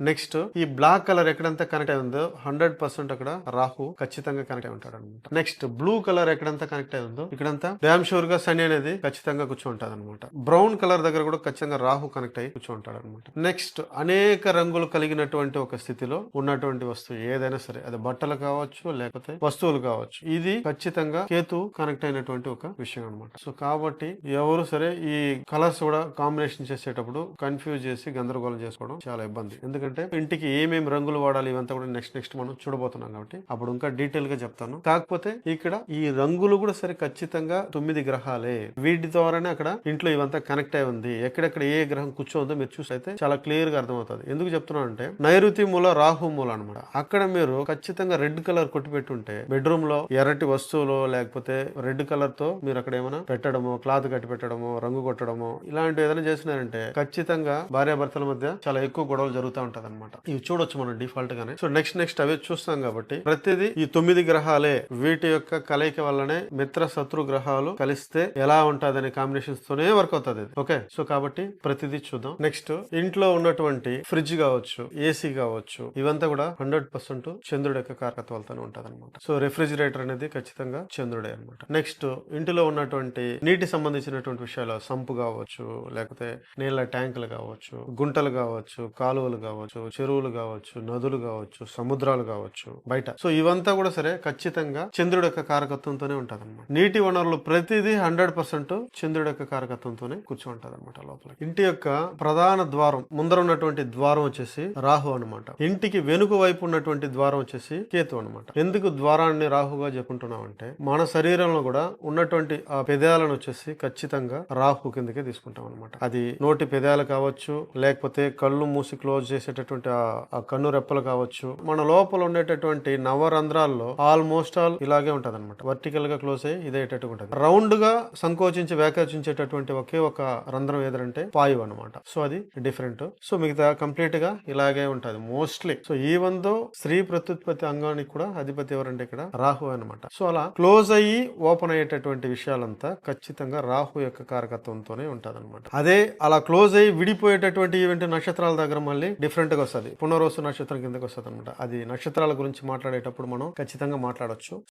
Next ఈ black colour ఎక్కడంతా connect అయి ఉందో హండ్రెడ్ పర్సెంట్ అక్కడ రాహు ఖచ్చితంగా కనెక్ట్ అయి ఉంటాడు అనమాట నెక్స్ట్ బ్లూ కలర్ ఎక్కడంతా కనెక్ట్ అయి ఉందో ఇక్కడంతా డ్యామ్ షూర్గా శని అనేది ఖచ్చితంగా కూర్చుంటాడు అనమాట బ్రౌన్ కలర్ దగ్గర కూడా ఖచ్చితంగా రాహు కనెక్ట్ అయ్యి కూర్చుంటాడు అనమాట నెక్స్ట్ అనేక రంగులు కలిగినటువంటి ఒక స్థితిలో ఉన్నటువంటి వస్తువు ఏదైనా సరే అది బట్టలు కావచ్చు లేకపోతే వస్తువులు కావచ్చు ఇది ఖచ్చితంగా కేతు కనెక్ట్ అయినటువంటి ఒక విషయం అనమాట సో కాబట్టి ఎవరు సరే ఈ కలర్స్ కూడా కాంబినేషన్ చేసేటప్పుడు కన్ఫ్యూజ్ చేసి గందరగోళం చేసుకోవడం చాలా ఇబ్బంది. ఎందుకంటే ఇంటికి ఏమేమి రంగులు వాడాలి ఇవంతా కూడా నెక్స్ట్ నెక్స్ట్ మనం చూడబోతున్నాం కాబట్టి అప్పుడు ఇంకా డీటెయిల్గా చెప్తాను. కాకపోతే ఇక్కడ ఈ రంగులు కూడా సరే ఖచ్చితంగా తొమ్మిది గ్రహాలే. వీటి ద్వారానే అక్కడ ఇంట్లో ఇవంతా కనెక్ట్ అయి ఉంది. ఎక్కడెక్కడ ఏ గ్రహం కూర్చోందో మీరు చూసి అయితే చాలా క్లియర్గా అర్థమవుతుంది. ఎందుకు చెప్తున్నానంటే నైరుతి మూల రాహు మూల అనమాట అక్కడ మీరు ఖచ్చితంగా రెడ్ కలర్ కొట్టి పెట్టుంటే బెడ్రూమ్లో ఎర్రటి వస్తువులు లేకపోతే రెడ్ కలర్తో మీరు అక్కడ ఏమైనా పెట్టడము క్లాత్ కట్టి పెట్టడము రంగు కొట్టడము ఇలాంటివి ఏదైనా చేసినారంటే ఖచ్చితంగా భార్యాభర్తల మధ్య చాలా ఎక్కువ గొడవలు జరుగుతూ ఉంటది అనమాట ఇవి చూడొచ్చు మనం డిఫాల్ట్ గానే. సో నెక్స్ట్ నెక్స్ట్ అవే చూస్తాం కాబట్టి ప్రతిదీ ఈ తొమ్మిది గ్రహాలే వీటి యొక్క కలయిక వల్లనే మిత్ర శత్రు గ్రహాలు కలిస్తే ఎలా ఉంటదనే కాంబినేషన్స్ తోనే వర్క్ అవుతుంది ఓకే సో కాబట్టి ప్రతిదీ చూద్దాం. నెక్స్ట్ ఇంట్లో ఉన్నటువంటి ఫ్రిడ్జ్ కావచ్చు ఏసీ కావచ్చు ఇవంతా కూడా హండ్రెడ్ పర్సెంట్ చంద్రుడి యొక్క కారకత్వాలతోనే ఉంటది అనమాట సో రెఫ్రిజిరేటర్ అనేది ఖచ్చితంగా చంద్రుడే అనమాట నెక్స్ట్ ఇంటిలో ఉన్నటువంటి నీటి సంబంధించినటువంటి విషయాలు సంపు కావచ్చు లేకపోతే నీళ్ళ ట్యాంకులు కావచ్చు గుంటలు కావచ్చు కాలువలు కావచ్చు చెరువులు కావచ్చు నదులు కావచ్చు సముద్రాలు కావచ్చు బయట. సో ఇవంతా కూడా సరే ఖచ్చితంగా చంద్రుడి యొక్క కారకత్వంతోనే ఉంటది అనమాట నీటి వనరులు ప్రతిదీ హండ్రెడ్ పర్సెంట్ చంద్రుడి యొక్క కారకత్వంతోనే కూర్చుంటది అనమాట లోపల ఇంటి యొక్క ప్రధాన ద్వారం ముందర ఉన్నటువంటి ద్వారం వచ్చేసి రాహు అన్నమాట. ఇంటికి వెనుక వైపు ఉన్నటువంటి ద్వారం వచ్చేసి కేతు అన్నమాట. ఎందుకు ద్వారాన్ని రాహుగా చెప్పుకుంటున్నాం అంటే మన శరీరంలో కూడా ఉన్నటువంటి ఆ పెదాలను వచ్చేసి ఖచ్చితంగా రాహు కిందకే తీసుకుంటాం అనమాట అది నోటి పెదాలు కావచ్చు లేకపోతే కళ్ళు మూసి క్లోజ్ చేసేటటువంటి ఆ- కన్ను రెప్పలు కావచ్చు మన లోపల ఉండేటటువంటి నవరంధ్రాల్లో ఆల్మోస్ట్ ఆల్ ఇలాగే ఉంటది అనమాట వర్టికల్గా క్లోజ్ అయ్యి ఇదేటట్టుగా ఉంటుంది. రౌండ్గా సంకోచించి వ్యాకర్చించేటటువంటి ఒకే ఒక రంధ్రం ఏదంటే పాయువు అనమాట సో అది డిఫరెంట్ సో మిగతా కంప్లీట్గా ఇలాగే ఉంటది మోస్ట్లీ సో ఈవెన్ దో స్త్రీ ప్రత్యుత్పత్తి అంగానికి కూడా అధిపతి ఎవరంటే ఇక్కడ రాహు అనమాట సో అలా క్లోజ్ అయ్యి ఓపెన్ అయ్యేటటువంటి విషయాలంతా ఖచ్చితంగా రాహు యొక్క కారకత్వంతోనే ఉంటది అదే అలా క్లోజ్ అయ్యి విడిపోయేటటువంటి ఈవెంట్ నక్షత్రాల దగ్గర మళ్ళీ డిఫరెంట్ గా వస్తుంది. పునరోసు నక్షత్రం కిందకి వస్తుంది అనమాట అది నక్షత్రాల గురించి మాట్లాడేటప్పుడు మనం ఖచ్చితంగా మాట్లాడొచ్చు.